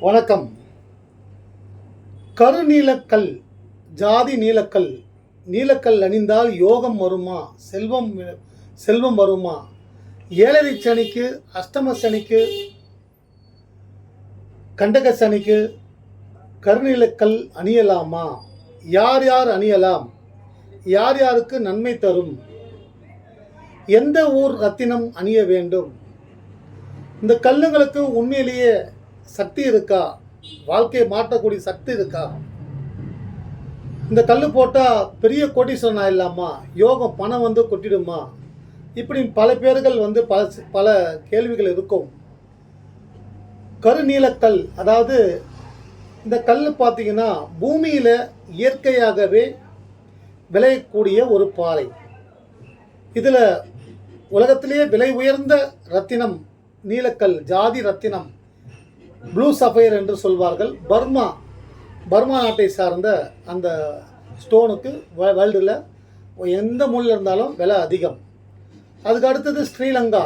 வணக்கம். கருநீலக்கல் ஜாதி நீலக்கல் நீலக்கல் அணிந்தால் யோகம் வருமா? செல்வம் செல்வம் வருமா? ஏழரை சனிக்கு அஷ்டம சனிக்கு கண்டக சனிக்கு கருநீலக்கல் அணியலாமா? யார் யார் அணியலாம்? யார் யாருக்கு நன்மை தரும்? எந்த ஊர் ரத்தினம் அணிய வேண்டும்? இந்த கல்லுங்களுக்கு உண்மையிலேயே சக்தி இருக்கா? வாழ்க்கையை மாற்றக்கூடிய சக்தி இருக்கா? இந்த கல் போட்டால் பெரிய கோட்டீஸ்வரன் ஆயிடலாமா யோகம் பணம் வந்து கொட்டிடுமா? இப்படி பல பேர்கள் வந்து பல பல கேள்விகள் இருக்கும். கருநீலக்கல் அதாவது இந்த கல் பார்த்தீங்கன்னா பூமியில் இயற்கையாகவே விளையக்கூடிய ஒரு பாறை. இதில் உலகத்திலேயே விலை உயர்ந்த ரத்தினம் நீலக்கல் ஜாதி ரத்தினம். ப்ளூ சஃபையர் என்று சொல்வார்கள். பர்மா பர்மா நாட்டை சார்ந்த அந்த ஸ்டோனுக்கு வேர்ல்டில் எந்த மூலையில் இருந்தாலும் விலை அதிகம். அதுக்கு அடுத்தது ஸ்ரீலங்கா.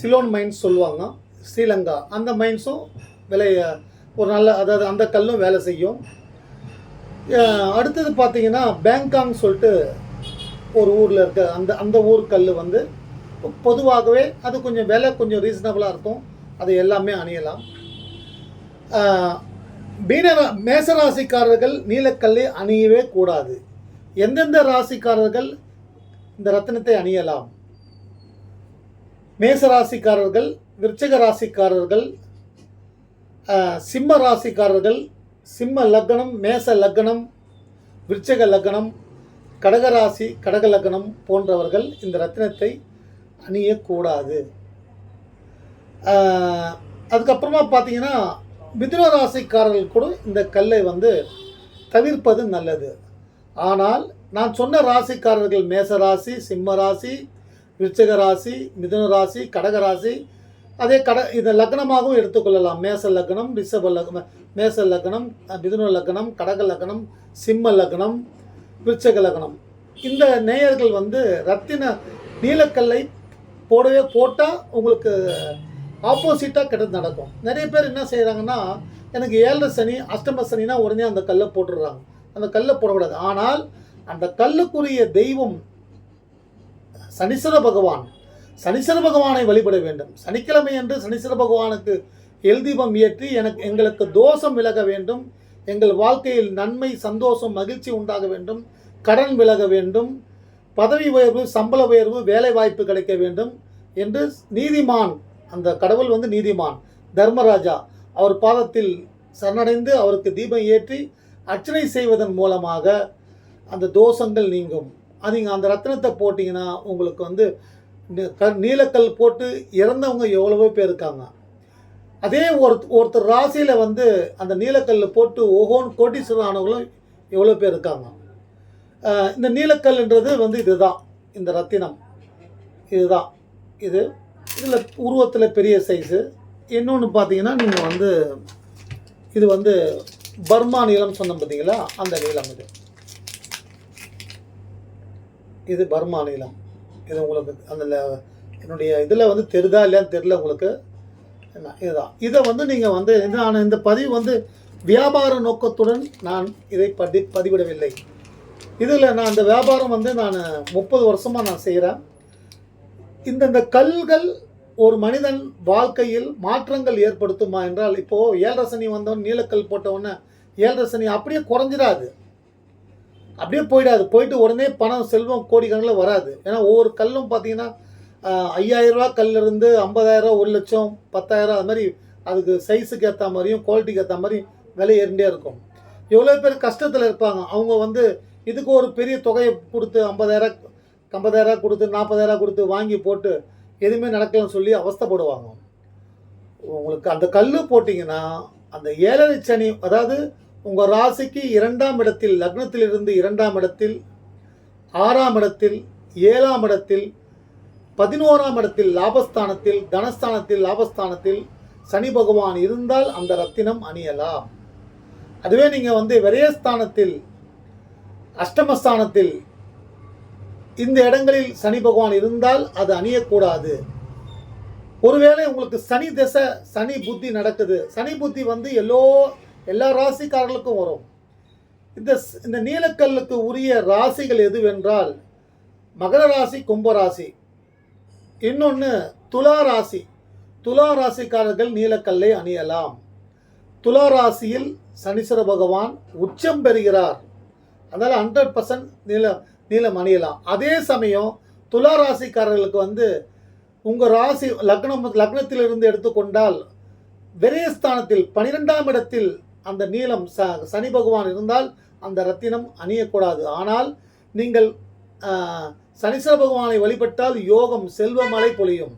சிலோன் மைன்ஸ் சொல்லுவாங்க. ஸ்ரீலங்கா. அந்த மைன்ஸும் விலை ஒரு நல்ல அதாவது அந்த கல்லும் வேலை செய்யும். அடுத்தது பார்த்தீங்கன்னா பேங்காங் சொல்லிட்டு ஒரு ஊரில் இருக்க அந்த அந்த ஊர் கல் வந்து பொதுவாகவே அது கொஞ்சம் விலை கொஞ்சம் ரீசனபிளாக இருக்கும். அது எல்லாமே அணியலாம். மீன ரா- மேச ராசிக்காரர்கள் நீலக்கல்லை அணியவே கூடாது. எந்தெந்த ராசிக்காரர்கள் இந்த ரத்தினத்தை அணியலாம்? மேச ராசிக்காரர்கள் விருச்சக ராசிக்காரர்கள் சிம்ம ராசிக்காரர்கள் சிம்ம லக்னம் மேச லக்னம் விருச்சக லக்னம் கடகராசி கடக லக்னம் போன்றவர்கள் இந்த ரத்தினத்தை அணியக்கூடாது. அதுக்கப்புறமா பார்த்தீங்கன்னா மிதுன ராசிக்காரர்கள் கூட இந்த கல்லை வந்து தவிர்ப்பது நல்லது. ஆனால் நான் சொன்ன ராசிக்காரர்கள் மேச ராசி சிம்ம ராசி விருச்சக ராசி மிதுன ராசி கடக ராசி அதே கட இதை லக்னமாகவும் எடுத்துக்கொள்ளலாம். மேச லக்னம் ரிஷப லக்னம் மேச லக்னம் மிதுன லக்னம் கடக லக்னம் சிம்ம லக்னம் விருச்சக லக்னம். இந்த நேயர்கள் வந்து ரத்தின நீலக்கல்லை போடவே போட்டால் உங்களுக்கு ஆப்போசிட்டாக கெட்டது நடக்கும். நிறைய பேர் என்ன செய்கிறாங்கன்னா எனக்கு ஏழரை சனி அஷ்டம சனினா உடனே அந்த கல்லை போட்டுடுறாங்க. அந்த கல்லை போடக்கூடாது. ஆனால் அந்த கல்லுக்குரிய தெய்வம் சனீஸ்வர பகவான். சனீஸ்வர பகவானை வழிபட வேண்டும். சனிக்கிழமை அன்று சனீஸ்வர பகவானுக்கு எழுதிபம் ஏற்றி எனக்கு எங்களுக்கு தோஷம் விலக வேண்டும். எங்கள் வாழ்க்கையில் நன்மை சந்தோஷம் மகிழ்ச்சி உண்டாக வேண்டும். கடன் விலக வேண்டும். பதவி உயர்வு சம்பள உயர்வு வேலை வாய்ப்பு கிடைக்க வேண்டும் என்று நீதிமான் அந்த கடவுள் வந்து நீதிமான் தர்மராஜா. அவர் பாதத்தில் சரணடைந்து அவருக்கு தீபம் ஏற்றி அர்ச்சனை செய்வதன் மூலமாக அந்த தோஷங்கள் நீங்கும். நீங்கள் அந்த ரத்தினத்தை போட்டிங்கன்னா உங்களுக்கு வந்து க- நீலக்கல் போட்டு இறந்தவங்க எவ்வளவோ பேர் இருக்காங்க. அதே ஒரு ஒருத்தர் ராசியில் வந்து அந்த நீலக்கல் போட்டு ஒவ்வொன்று கோட்டீஸ்வரர் ஆனவங்களும் எவ்வளோ பேர் இருக்காங்க. இந்த நீலக்கல்ன்றது வந்து இதுதான். இந்த ரத்தினம். இதுதான். இது இதில் உருவத்தில் பெரிய சைஸு இன்னொன்று பார்த்தீங்கன்னா நீங்கள் வந்து இது வந்து பர்மா நீளம் சொன்னோம் பார்த்தீங்களா அந்த நீளம் இது. இது பர்மா நீளம். இது உங்களுக்கு அந்த என்னுடைய இதில் வந்து தெரிதா இல்லையான்னு தெரில உங்களுக்கு. என்ன இதுதான். இதை வந்து நீங்கள் வந்து நான் இந்த பதிவு வந்து வியாபார நோக்கத்துடன் நான் இதை பதி பதிவிடவில்லை. இதில் நான் அந்த வியாபாரம் வந்து நான் முப்பது வருஷமாக நான் செய்கிறேன் இந்தந்த கல்கள் ஒரு மனிதன் வாழ்க்கையில் மாற்றங்கள் ஏற்படுத்துமா என்றால் இப்போது ஏழரை சனி வந்தவன் நீலக்கல் போட்டவொடனே ஏழரை சனி அப்படியே குறைஞ்சிடாது. அப்படியே போயிடாது. போயிட்டு உடனே பணம் செல்வம் கோடிக்கணக்கில் வராது. ஏன்னா ஒவ்வொரு கல்லும் பார்த்தீங்கன்னா ஐயாயிரரூவா கல்லிருந்து கல்ல ஐம்பதாயிரம் ஒரு லட்சம் பத்தாயிரம் அது மாதிரி அதுக்கு சைஸுக்கு ஏற்ற மாதிரியும் குவாலிட்டிக்கு ஏற்ற மாதிரி விலை ஏறிண்டே இருக்கும். எவ்வளோ பேர் கஷ்டத்தில் இருப்பாங்க. அவங்க வந்து இதுக்கு ஒரு பெரிய தொகையை கொடுத்து ஐம்பதாயிரம் ஐம்பதாயிரம் கொடுத்து நாற்பதாயிரம் கொடுத்து வாங்கி போட்டு எதுவுமே நடக்கலன்னு சொல்லி அவஸ்தைப்படுவாங்க. உங்களுக்கு அந்த கல் போட்டிங்கன்னா அந்த ஏழரை சனி அதாவது உங்கள் ராசிக்கு இரண்டாம் இடத்தில் லக்னத்திலிருந்து இரண்டாம் இடத்தில் ஆறாம் இடத்தில் ஏழாம் இடத்தில் பதினோராம் இடத்தில் லாபஸ்தானத்தில் தனஸ்தானத்தில் லாபஸ்தானத்தில் சனி பகவான் இருந்தால் அந்த ரத்தினம் அணியலாம். அதுவே நீங்கள் வந்து விரயஸ்தானத்தில் அஷ்டமஸ்தானத்தில் இந்த இடங்களில் சனி பகவான் இருந்தால் அது அணியக்கூடாது. ஒருவேளை உங்களுக்கு சனி திசை சனி புத்தி நடக்குது. சனி புத்தி வந்து எல்லோ எல்லா ராசிக்காரர்களுக்கும் வரும். இந்த ஸ்- இந்த நீலக்கல்லுக்கு உரிய ராசிகள் எதுவென்றால் மகர ராசி கும்ப ராசி. இன்னொன்று துலா ராசி. துலா ராசிக்காரர்கள் நீலக்கல்லை அணியலாம். துலா ராசியில் சனீஸ்வர பகவான் உச்சம் பெறுகிறார். அதனால் ஹண்ட்ரட் பர்சன்ட் நீல நீளம் அணியலாம். அதே சமயம் துலா ராசிக்காரர்களுக்கு வந்து உங்கள் ராசி லக்னம் லக்னத்திலிருந்து எடுத்துக்கொண்டால் விரயஸ்தானத்தில் பனிரெண்டாம் இடத்தில் அந்த நீளம் ச சனி பகவான் இருந்தால் அந்த ரத்தினம் அணியக்கூடாது. ஆனால் நீங்கள் சனீஸ்வர பகவானை வழிபட்டால் யோகம் செல்வமழை பொழியும்.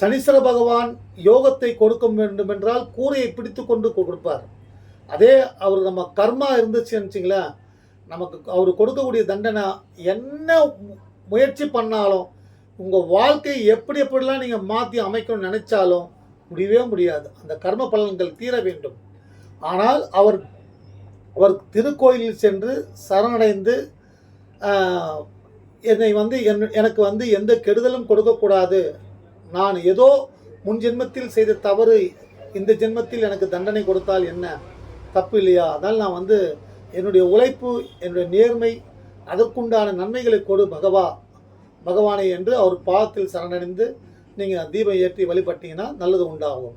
சனீஸ்வர பகவான் யோகத்தை கொடுக்க வேண்டும் என்றால் கூரையை பிடித்து கொண்டு கொடுப்பார். அதே அவர் நம்ம கர்மா இருந்துச்சுன்னு வச்சுங்களேன் நமக்கு அவர் கொடுக்கக்கூடிய தண்டனை என்ன மு- முயற்சி பண்ணாலும் உங்கள் வாழ்க்கையை எப்படி எப்படிலாம் நீங்கள் மாற்றி அமைக்கணும்னு நினைச்சாலும் முடியவே முடியாது. அந்த கர்ம பலன்கள் தீர வேண்டும். ஆனால் அவர் அவர் திருக்கோயிலில் சென்று சரணடைந்து என்னை வந்து என் எனக்கு வந்து எந்த கெடுதலும் கொடுக்கக்கூடாது. நான் ஏதோ முன் ஜென்மத்தில் செய்த தவறு இந்த ஜென்மத்தில் எனக்கு தண்டனை கொடுத்தால் என்ன? தப்பு இல்லையா? அதனால் நான் வந்து என்னுடைய உழைப்பு என்னுடைய நேர்மை அதற்குண்டான நன்மைகளை கொடு பகவா பகவானை என்று அவர் பாதத்தில் சரணடைந்து நீங்கள் தீபம் ஏற்றி வழிபட்டீங்கன்னா நல்லது உண்டாகும்.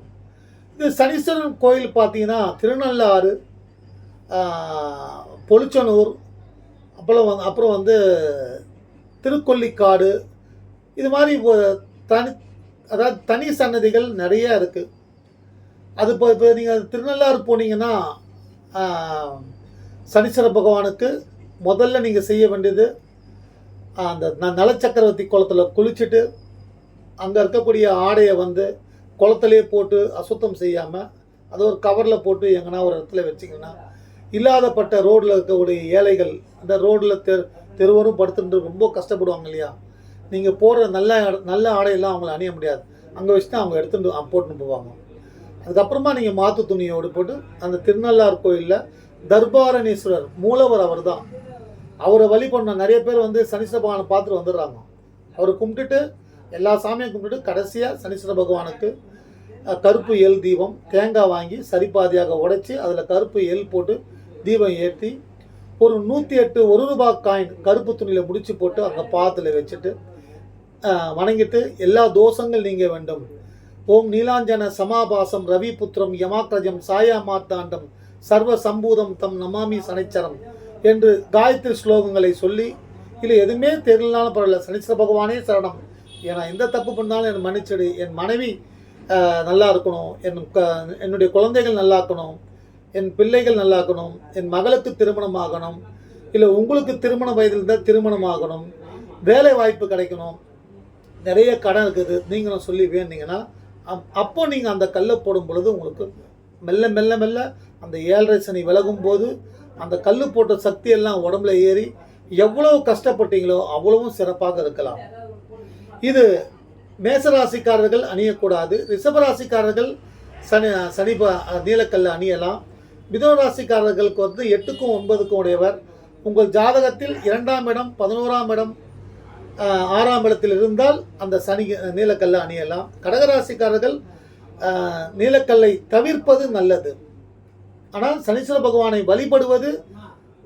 இது சனீஸ்வரன் கோயில் பார்த்தீங்கன்னா திருநள்ளாறு பொலிச்சனூர் அப்புறம் வந்து அப்புறம் வந்து திருக்கொல்லிக்காடு இது மாதிரி தனி அதாவது தனி சன்னதிகள் நிறைய இருக்குது அது இப்போ இப்போ நீங்கள் திருநள்ளாறு போனீங்கன்னா சனீஸ்வர பகவானுக்கு முதல்ல நீங்கள் செய்ய வேண்டியது அந்த ந- நலச்சக்கரவர்த்தி குளத்தில் குளிச்சுட்டு அங்கே இருக்கக்கூடிய ஆடையை வந்து குளத்துலேயே போட்டு அசுத்தம் செய்யாமல் அதை ஒரு கவரில் போட்டு எங்கன்னா ஒரு இடத்துல வச்சிங்கன்னா இல்லாதப்பட்ட ரோட்டில் இருக்கக்கூடிய ஏழைகள் அந்த ரோட்டில் தெரு தெருவரும் படுத்துட்டு ரொம்ப கஷ்டப்படுவாங்க இல்லையா? நீங்கள் போடுற நல்ல ஆடை- நல்ல ஆடையெல்லாம் அவங்கள அணிய முடியாது. அங்கே வச்சு தான் அவங்க எடுத்துட்டு போட்டுன்னு போவாங்க. அதுக்கப்புறமா நீங்கள் மாற்று துணியோடு போட்டு அந்த திருநள்ளார் கோயிலில் தர்பாரணீஸ்வரர் மூலவர் அவர் தான் அவரை வழி பண்ண நிறைய பேர் வந்து சனீஸ்வர பகவானை பார்த்துட்டு வந்துடுறாங்க. அவரை கும்பிட்டுட்டு எல்லா சாமியும் கும்பிட்டுட்டு கடைசியாக சனீஸ்வர பகவானுக்கு கருப்பு எல் தீபம் தேங்காய் வாங்கி சரிபாதியாக உடைச்சி அதில் கருப்பு எல் போட்டு தீபம் ஏற்றி ஒரு நூற்றி எட்டு ஒரு ரூபாய் காயின் கருப்பு துணியில் முடிச்சு போட்டு அங்கே பாத்தில் வச்சுட்டு வணங்கிட்டு எல்லா தோஷங்கள் நீங்க வேண்டும். ஓம் நீலாஞ்சன சமாபாசம் ரவி புத்திரம் யமாக்ரஜம் சாயா மாத்தாண்டம் சர்வ சம்பூதம் தம் நமாமி சனைச்சரம் என்று காயத்ரி ஸ்லோகங்களை சொல்லி இல்லை எதுவுமே தெரியலனாலும் பரவாயில்ல சனீஸ்வர பகவானே சரணம். ஏன்னா எந்த தப்பு பண்ணாலும் என் மன்னிச்சிடு என் மனைவி நல்லா இருக்கணும் என் க என்னுடைய குழந்தைகள் நல்லா இருக்கணும் என் பிள்ளைகள் நல்லா இருக்கணும் என் மகளுக்கு திருமணம் ஆகணும் இல்லை உங்களுக்கு திருமண வயதில் இருந்தால் திருமணம் ஆகணும் வேலை வாய்ப்பு கிடைக்கணும் நிறைய கடன் இருக்குது நீங்களும் சொல்லி வேண்டிங்கன்னா அப்- அப்போ நீங்கள் அந்த கல்லை போடும் பொழுது உங்களுக்கு மெல்ல மெல்ல மெல்ல அந்த ஏழரை சனி விலகும் போது அந்த கல் போட்ட சக்தி எல்லாம் உடம்புல ஏறி எவ்வளவு கஷ்டப்பட்டீங்களோ அவ்வளவும் சிறப்பாக இருக்கலாம். இது மேசராசிக்காரர்கள் அணியக்கூடாது. ரிஷபராசிக்காரர்கள் சனி சனி ப- அணியலாம். மிதுன ராசிக்காரர்களுக்கு வந்து எட்டுக்கும் ஒன்பதுக்கும் உடையவர். உங்கள் ஜாதகத்தில் இரண்டாம் இடம் பதினோராம் இடம் ஆறாம் இடத்தில் இருந்தால் அந்த சனி நீலக்கல்லை அணியலாம். கடகராசிக்காரர்கள் நீலக்கல்லை தவிர்ப்பது நல்லது. ஆனால் சனீஸ்வர பகவானை வழிபடுவது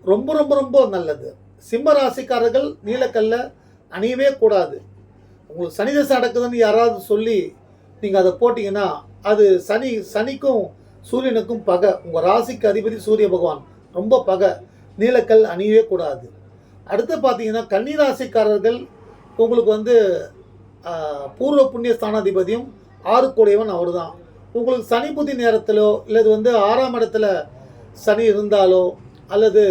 ரொம்ப ரொம்ப ரொம்ப நல்லது. சிம்ம ராசிக்காரர்கள் நீலக்கல்லை அணியவே கூடாது. உங்களுக்கு சனி தசை நடக்குதுன்னு யாராவது சொல்லி நீங்கள் அதை போட்டிங்கன்னா அது சனி சனிக்கும் சூரியனுக்கும் பகை. உங்கள் ராசிக்கு அதிபதி சூரிய பகவான் ரொம்ப பகை. நீலக்கல் அணியவே கூடாது. அடுத்து பார்த்தீங்கன்னா கன்னி ராசிக்காரர்கள் உங்களுக்கு வந்து பூர்வ புண்ணிய ஸ்தானாதிபதியும் ஆறு கூடையவன் அவர் தான் உங்களுக்கு சனி புத்தி நேரத்திலோ இல்லது வந்து ஆறாம் இடத்துல சனி இருந்தாலோ அல்லது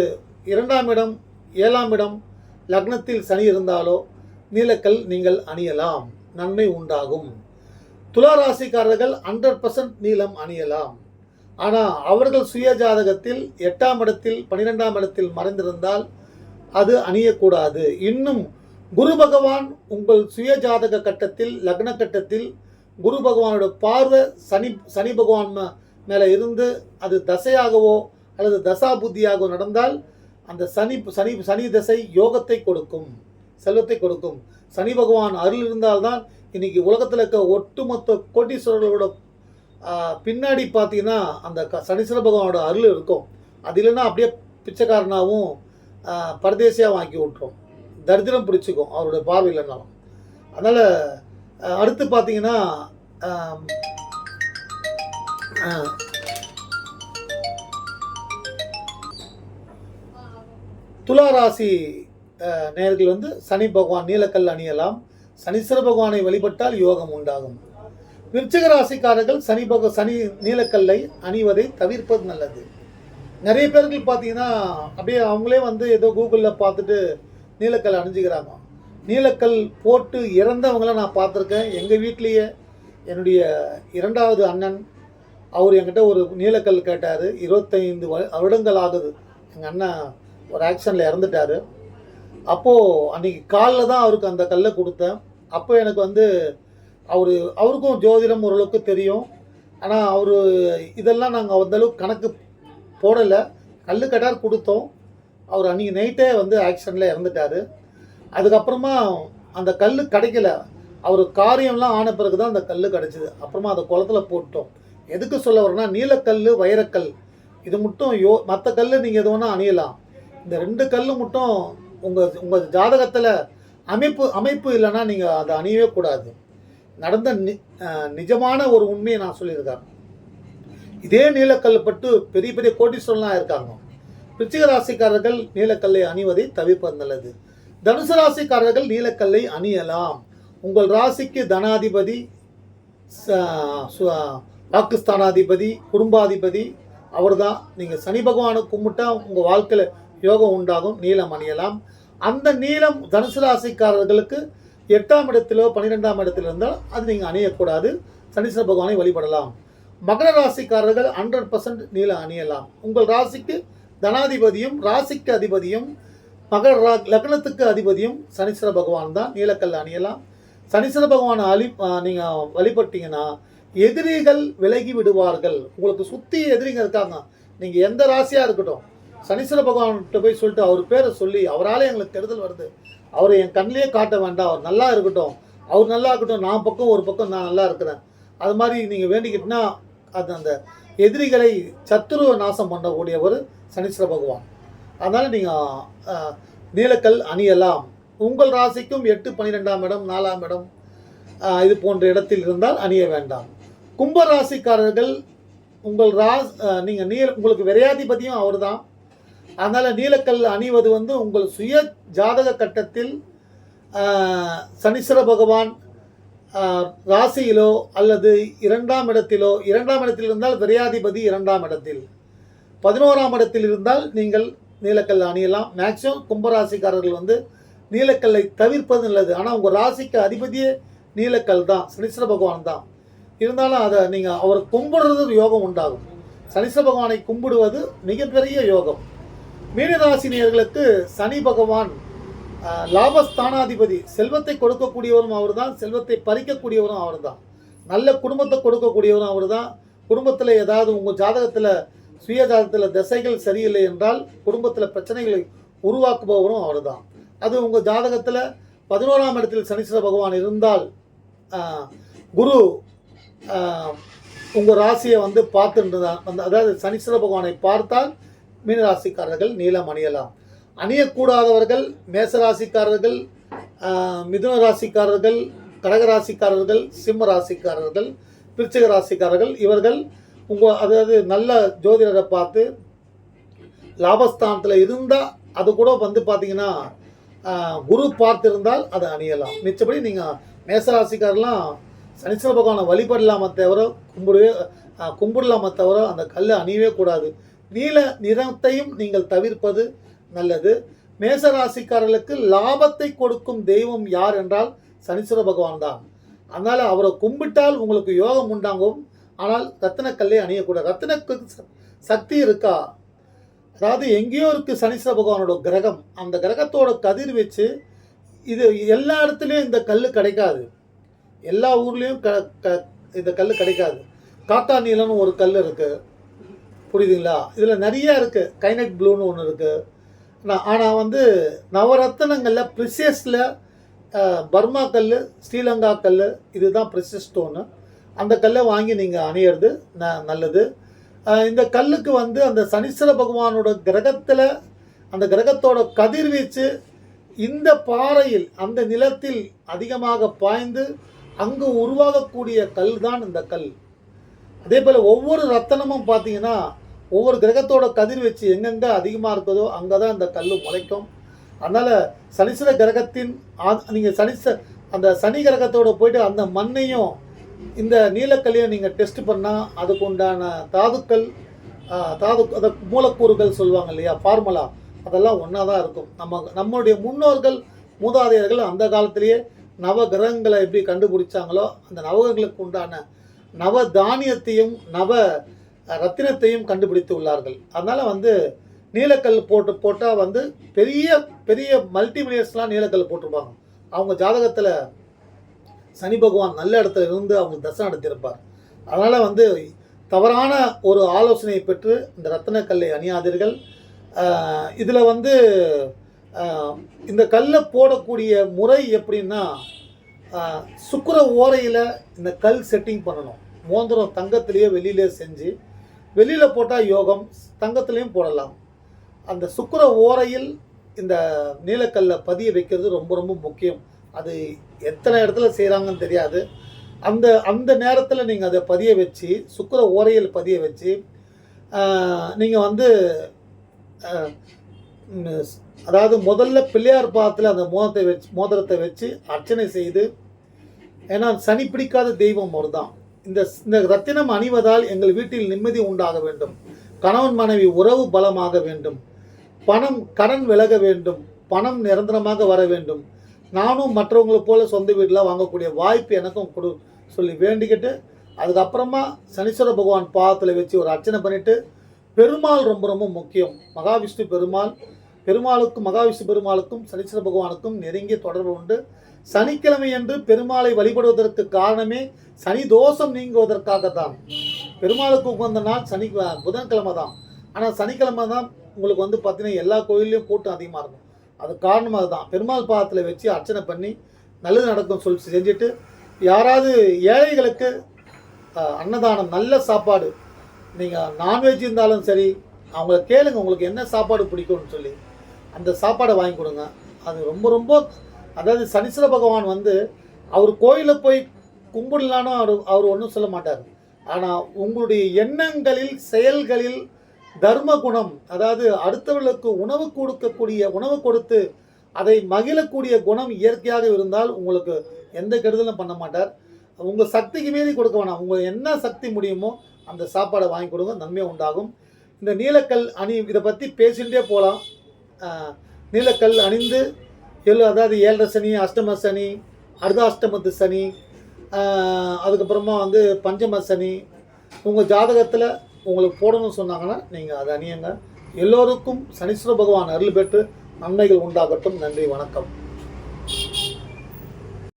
இரண்டாம் இடம் ஏழாம் இடம் லக்னத்தில் சனி இருந்தாலோ நீலக்கல் நீங்கள் அணியலாம். நன்மை உண்டாகும். துலா ராசிக்காரர்கள் ஹண்ட்ரட் பர்சன்ட் நீளம் அணியலாம். ஆனால் அவர்கள் சுய ஜாதகத்தில் எட்டாம் இடத்தில் பன்னிரெண்டாம் இடத்தில் மறைந்திருந்தால் அது அணியக்கூடாது. இன்னும் குரு பகவான் உங்கள் சுய ஜாதக கட்டத்தில் லக்ன கட்டத்தில் குரு பகவானோட பார்வை சனி சனி பகவான் மேலே இருந்து அது தசையாகவோ அல்லது தசா புத்தியாகவோ நடந்தால் அந்த சனி சனி சனி தசை யோகத்தை கொடுக்கும் செல்வத்தை கொடுக்கும். சனி பகவான் அருள் இருந்தால்தான் இன்னைக்கு உலகத்தில் இருக்க ஒட்டுமொத்த கோட்டீஸ்வரர்களோட பின்னாடி பார்த்தீங்கன்னா அந்த க சனீஸ்வர பகவானோட அருள் இருக்கும். அது இல்லைன்னா அப்படியே பிச்சைக்காரனாகவும் பரதேசியாக வாங்கி விட்டுரும் தரித்திரம் பிடிச்சிக்கும் அவருடைய பார்வை இல்லைனாலும் அதனால் அடுத்து பார்த்தீங்கன்னா துலா ராசி நேர்கள் வந்து சனி பகவான் நீலக்கல் அணியலாம். சனீஸ்வர பகவானை வழிபட்டால் யோகம் உண்டாகும். விருச்சிக ராசிக்காரர்கள் சனி பக சனி நீலக்கல்லை அணிவதை தவிர்ப்பது நல்லது. நிறைய பேர்கள் பார்த்தீங்கன்னா அப்படியே அவங்களே வந்து ஏதோ கூகுளில் பார்த்துட்டு நீலக்கல் அணிஞ்சுக்கிறாங்க. நீலக்கல் போட்டு இறந்தவங்கள நான் பார்த்துருக்கேன். எங்கள் வீட்லேயே என்னுடைய இரண்டாவது அண்ணன் அவர் என்கிட்ட ஒரு நீலக்கல் கேட்டார். இருபத்தைந்து வ- வருடங்கள் ஆகுது. எங்கள் அண்ணன் ஒரு ஆக்ஷனில் இறந்துட்டார். அப்போது அன்றைக்கி காலில் தான் அவருக்கு அந்த கல்லை கொடுத்தேன். அப்போ எனக்கு வந்து அவர் அவருக்கும் ஜோதிடம் ஓரளவுக்கு தெரியும். ஆனால் அவர் இதெல்லாம் நாங்கள் அந்தளவுக்கு கணக்கு போடலை. கல் கட்டார் கொடுத்தோம். அவர் அன்றைக்கி நைட்டே வந்து ஆக்சிடெண்ட்டில் இறந்துட்டார். அதுக்கப்புறமா அந்த கல் கிடைக்கல. அவர் காரியம்லாம் ஆன பிறகு தான் அந்த கல் கிடச்சிது. அப்புறமா அதை குளத்துல போட்டோம் எதுக்கு சொல்ல வரேன்னா நீலக்கல் வைரக்கல். இது மட்டும் யோ மற்ற கல் நீங்கள் எது வேணால் அணியலாம். இந்த ரெண்டு கல் மட்டும் உங்கள் உங்கள் ஜாதகத்தில் அமைப்பு அமைப்பு இல்லைன்னா நீங்கள் அதை அணியவே கூடாது. நடந்த நி நிஜமான ஒரு உண்மையை நான் சொல்லியிருக்கேன். இதே நீலக்கல் பட்டு பெரிய பெரிய கோட்டீஸ்வரன்லாம் இருக்காங்க. பிச்சிக ராசிக்காரர்கள் நீலக்கல்லை அணிவதை தவிர்ப்பது நல்லது. தனுசு ராசிக்காரர்கள் நீலக்கல்லை அணியலாம். உங்கள் ராசிக்கு தனாதிபதி ச- சு- அவர் குடும்பாதிபதி அவர்தான். நீங்கள் சனி பகவானை கும்பிட்டா உங்கள் வாழ்க்கையில் யோகம் உண்டாகும் நீலம் அணியலாம். அந்த நீளம் தனுசு ராசிக்காரர்களுக்கு எட்டாம் இடத்திலோ பன்னிரெண்டாம் இடத்தில் இருந்தால் அது நீங்கள் அணியக்கூடாது. சனீஸ்வர பகவானை வழிபடலாம். மகர ராசிக்காரர்கள் ஹண்ட்ரட் பர்சன்ட் நீளம் அணியலாம். உங்கள் ராசிக்கு தனாதிபதியும் ராசிக்கு அதிபதியும் மகர லக்னத்துக்கு அதிபதியும் சனீஸ்வர பகவான் தான். நீலக்கல் அணியலாம். சனீஸ்வர பகவானை அழி நீங்கள் வழிபட்டீங்கன்னா எதிரிகள் விலகி விடுவார்கள். உங்களுக்கு சுற்றி எதிரிங்க இருக்காங்க. நீங்கள் எந்த ராசியாக இருக்கட்டும் சனீஸ்வர பகவான்கிட்ட போய் சொல்லிட்டு அவர் பேரை சொல்லி அவரால் எங்களுக்கு கெடுதல் வருது. அவரை என் கண்ணிலே காட்ட வேண்டாம். அவர் நல்லா இருக்கட்டும். அவர் நல்லா இருக்கட்டும். நான் பக்கம் ஒரு பக்கம் நான் நல்லா இருக்கிறேன். அது மாதிரி நீங்கள் வேண்டிக்கிட்டுனா அது அந்த எதிரிகளை சத்துருவ நாசம் பண்ணக்கூடியவர் சனீஸ்வர பகவான். அதனால் நீங்கள் நீலக்கல் அணியலாம் உங்கள் ராசிக்கும் எட்டு பன்னிரெண்டாம் இடம் நாலாம் இடம் இது போன்ற இடத்தில் இருந்தால் அணிய வேண்டாம். கும்ப ராசிக்காரர்கள் உங்கள் ராஸ் நீங்கள் நீல உங்களுக்கு விரையாதிபதியும் அவர்தான். அதனால் நீலக்கல் அணிவது வந்து உங்கள் சுய ஜாதக கட்டத்தில் சனீஸ்வர பகவான் ராசியிலோ அல்லது இரண்டாம் இடத்திலோ இரண்டாம் இடத்தில் இருந்தால் விரையாதிபதி இரண்டாம் இடத்தில். பதினோராம் இடத்தில் இருந்தால் நீங்கள் நீலக்கல் அணியலாம் மேக்ஸிமம் கும்பராசிக்காரர்கள் வந்து நீலக்கல்லை தவிர்ப்பது நல்லது. ஆனால் உங்கள் ராசிக்கு அதிபதியே நீலக்கல் தான். சனீஸ்வர பகவான் தான். இருந்தாலும் அதை நீங்கள் அவர் கும்பிடுறது யோகம் உண்டாகும். சனீஸ்வர பகவானை கும்பிடுவது மிகப்பெரிய யோகம். மீனராசினியர்களுக்கு சனி பகவான் லாபஸ்தானாதிபதி. செல்வத்தை கொடுக்கக்கூடியவரும் அவர் தான் செல்வத்தை பறிக்கக்கூடியவரும் அவர் தான் நல்ல குடும்பத்தை கொடுக்கக்கூடியவரும் அவர் தான் குடும்பத்தில் ஏதாவது உங்கள் ஜாதகத்தில் சுயஜாதத்தில் திசைகள் சரியில்லை என்றால் குடும்பத்தில் பிரச்சனைகளை உருவாக்குபவரும் அவர்தான். அது உங்கள் ஜாதகத்தில் பதினோராம் இடத்தில் சனீஸ்வர பகவான் இருந்தால் ஆஹ், குரு உங்கள் ராசியை வந்து பார்த்துன்றதா அந்த அதாவது சனீஸ்வர பகவானை பார்த்தால் மீனராசிக்காரர்கள் நீலம் அணியலாம். அணியக்கூடாதவர்கள் மேசராசிக்காரர்கள் ஆஹ், மிதுன ராசிக்காரர்கள் கடகராசிக்காரர்கள் சிம்ம ராசிக்காரர்கள் விருச்சிக ராசிக்காரர்கள் இவர்கள் உங்கள் அதாவது நல்ல ஜோதிடரை பார்த்து லாபஸ்தானத்தில் இருந்தால் அது கூட வந்து பார்த்தீங்கன்னா குரு பார்த்திருந்தால் அதை அணியலாம். மிச்சபடி நீங்கள் மேசராசிக்காரெலாம் சனீஸ்வர பகவானை வழிபடலாமே தவிர கும்பிடவே ஆஹ், கும்பிடலாமே தவிர அந்த கல் அணியவே கூடாது. நீல நிறத்தையும் நீங்கள் தவிர்ப்பது நல்லது. மேசராசிக்காரர்களுக்கு லாபத்தை கொடுக்கும் தெய்வம் யார் என்றால் சனீஸ்வர பகவான் தான். அதனால் அவரை கும்பிட்டால் உங்களுக்கு யோகம் உண்டாகும். ஆனால் ரத்தினக்கல்லே அணியக்கூடாது ரத்தினக்கு சக்தி இருக்கா? அதாவது எங்கேயோ இருக்குது சனீஸ்வர பகவானோட கிரகம். அந்த கிரகத்தோட கதிர் வச்சு இது எல்லா இடத்துலையும் இந்த கல் கிடைக்காது. எல்லா ஊர்லேயும் க க இந்த கல் கிடைக்காது. காத்தா நீலம்னு ஒரு கல் இருக்குது புரியுதுங்களா? இதில் நிறைய இருக்குது கைனட் ப்ளூன்னு ஒன்று இருக்குது ஆனால் வந்து நவரத்தினங்களில் ப்ரிசியஸில் பர்மா கல் ஸ்ரீலங்கா கல் இதுதான் ப்ரிசியஸ் ஸ்டோனு. அந்த கல்லை வாங்கி நீங்கள் அணியறது ந நல்லது. இந்த கல்லுக்கு வந்து அந்த சனீஸ்வர பகவானோட கிரகத்தில் அந்த கிரகத்தோட கதிர்வீச்சு இந்த பாறையில் அந்த நிலத்தில் அதிகமாக பாய்ந்து அங்கு உருவாகக்கூடிய கல் தான் இந்த கல். அதே போல் ஒவ்வொரு ரத்தனமும் பார்த்தீங்கன்னா ஒவ்வொரு கிரகத்தோட கதிர்வீச்சு எங்கெங்கே அதிகமாக இருக்குதோ அங்கே தான் இந்த கல் முளைக்கும். அதனால் சனீஸ்வர கிரகத்தின் நீங்கள் சனீஸ்வர அந்த சனி கிரகத்தோட போயிட்டு அந்த மண்ணையும் இந்த நீலக்கல்லியை நீங்கள் டெஸ்ட் பண்ணால் அதுக்கு உண்டான தாதுக்கள் தாது அதை மூலக்கூறுகள் சொல்லுவாங்க இல்லையா ஃபார்முலா அதெல்லாம் ஒன்றா தான் இருக்கும். நம்ம நம்மளுடைய முன்னோர்கள் மூதாதையர்கள் அந்த காலத்திலேயே நவ கிரகங்களை எப்படி கண்டுபிடிச்சாங்களோ அந்த நவகிரகங்களுக்கு உண்டான நவ தானியத்தையும் நவ ரத்தினத்தையும் கண்டுபிடித்து உள்ளார்கள். அதனால் வந்து நீலக்கல் போட்டு போட்டால் வந்து பெரிய பெரிய மல்டிமிலியர்ஸ்லாம் நீலக்கல் போட்டிருப்பாங்க. அவங்க ஜாதகத்தில் சனி பகவான் நல்ல இடத்துல இருந்து அவங்க தசை நடத்தியிருப்பார். அதனால் வந்து தவறான ஒரு ஆலோசனையை பெற்று இந்த ரத்தனக்கல்லை அணியாதீர்கள். இதில் வந்து இந்த கல்லை போடக்கூடிய முறை எப்படின்னா சுக்கர ஓரையில் இந்த கல் செட்டிங் பண்ணணும். மோந்திரம் தங்கத்திலேயே வெளியிலே செஞ்சு வெளியில் போட்டால் யோகம் தங்கத்துலேயும் போடலாம். அந்த சுக்கர ஓரையில் இந்த நீலக்கல்லை பதிய வைக்கிறது ரொம்ப ரொம்ப முக்கியம். அது எத்தனை இடத்துல செய்கிறாங்கன்னு தெரியாது. அந்த அந்த நேரத்தில் நீங்கள் அதை பதிய வச்சு சுக்கிர ஓரையில் பதிய வச்சு நீங்கள் வந்து அதாவது முதல்ல பிள்ளையார் பாதத்தில் அந்த மோதத்தை வச்சு மோதிரத்தை வச்சு அர்ச்சனை செய்து ஏன்னா சனி பிடிக்காத தெய்வம் ஒரு தான் இந்த இந்த ரத்தினம் அணிவதால் எங்கள் வீட்டில் நிம்மதி உண்டாக வேண்டும். கணவன் மனைவி உறவு பலமாக வேண்டும். பணம் கடன் விலக வேண்டும். பணம் நிரந்தரமாக வர வேண்டும். நானும் மற்றவங்களை போல சொந்த வீட்டில் வாங்கக்கூடிய வாய்ப்பு எனக்கும் கொடு சொல்லி வேண்டிக்கிட்டு அதுக்கப்புறமா சனீஸ்வர பகவான் பாதத்தில் வச்சு ஒரு அர்ச்சனை பண்ணிவிட்டு பெருமாள் ரொம்ப ரொம்ப முக்கியம். மகாவிஷ்ணு பெருமாள் பெருமாளுக்கும் மகாவிஷ்ணு பெருமாளுக்கும் சனீஸ்வர பகவானுக்கும் நெருங்கிய தொடர்பு உண்டு. சனிக்கிழமை என்று பெருமாளை வழிபடுவதற்கு காரணமே சனி தோஷம் நீங்குவதற்காக தான். பெருமாளுக்கு உகந்த நாள் சனி புதன்கிழமை தான். ஆனால் சனிக்கிழமை தான் உங்களுக்கு வந்து பார்த்தீங்கன்னா எல்லா கோயில்லையும் கூட்டம் அதிகமாக இருக்கும். அது காரணம் அதுதான். பெருமாள் பாதத்தில் வச்சு அர்ச்சனை பண்ணி நல்லது நடக்கும் சொல்லி செஞ்சுட்டு யாராவது ஏழைகளுக்கு அன்னதானம் நல்ல சாப்பாடு நீங்கள் நான்வெஜ் இருந்தாலும் சரி அவங்கள கேளுங்க உங்களுக்கு என்ன சாப்பாடு பிடிக்கும்னு சொல்லி அந்த சாப்பாடை வாங்கி கொடுங்க. அது ரொம்ப ரொம்ப அதாவது சனீஸ்வர பகவான் வந்து அவர் கோயிலில் போய் கும்பிடலான்னு அவர் அவர் ஒன்றும் சொல்ல மாட்டார். ஆனால் உங்களுடைய எண்ணங்களில் செயல்களில் தர்ம குணம் அதாவது அடுத்தவர்களுக்கு உணவு கொடுக்கக்கூடிய உணவு கொடுத்து அதை மகிழக்கூடிய குணம் இயற்கையாக இருந்தால் உங்களுக்கு எந்த கெடுதலும் பண்ண மாட்டார். உங்கள் சக்திக்கு மீறி கொடுக்க வேணாம். உங்கள் என்ன சக்தி முடியுமோ அந்த சாப்பாடை வாங்கி கொடுங்க நன்மை உண்டாகும். இந்த நீலக்கல் அணி இதை பற்றி பேசிகிட்டே போகலாம் நீலக்கல் அணிந்து எல் அதாவது ஏழரை சனி அஷ்டம சனி அர்த்தாஷ்டமத்து சனி அதுக்கப்புறமா வந்து பஞ்சம சனி உங்கள் ஜாதகத்தில் உங்களுக்கு போடணும்னு சொன்னாங்கன்னா நீங்கள் அதை அணியுங்க. எல்லோருக்கும் சனீஸ்வர பகவான் அருள் பெற்று நன்மைகள் உண்டாகட்டும். நன்றி வணக்கம்.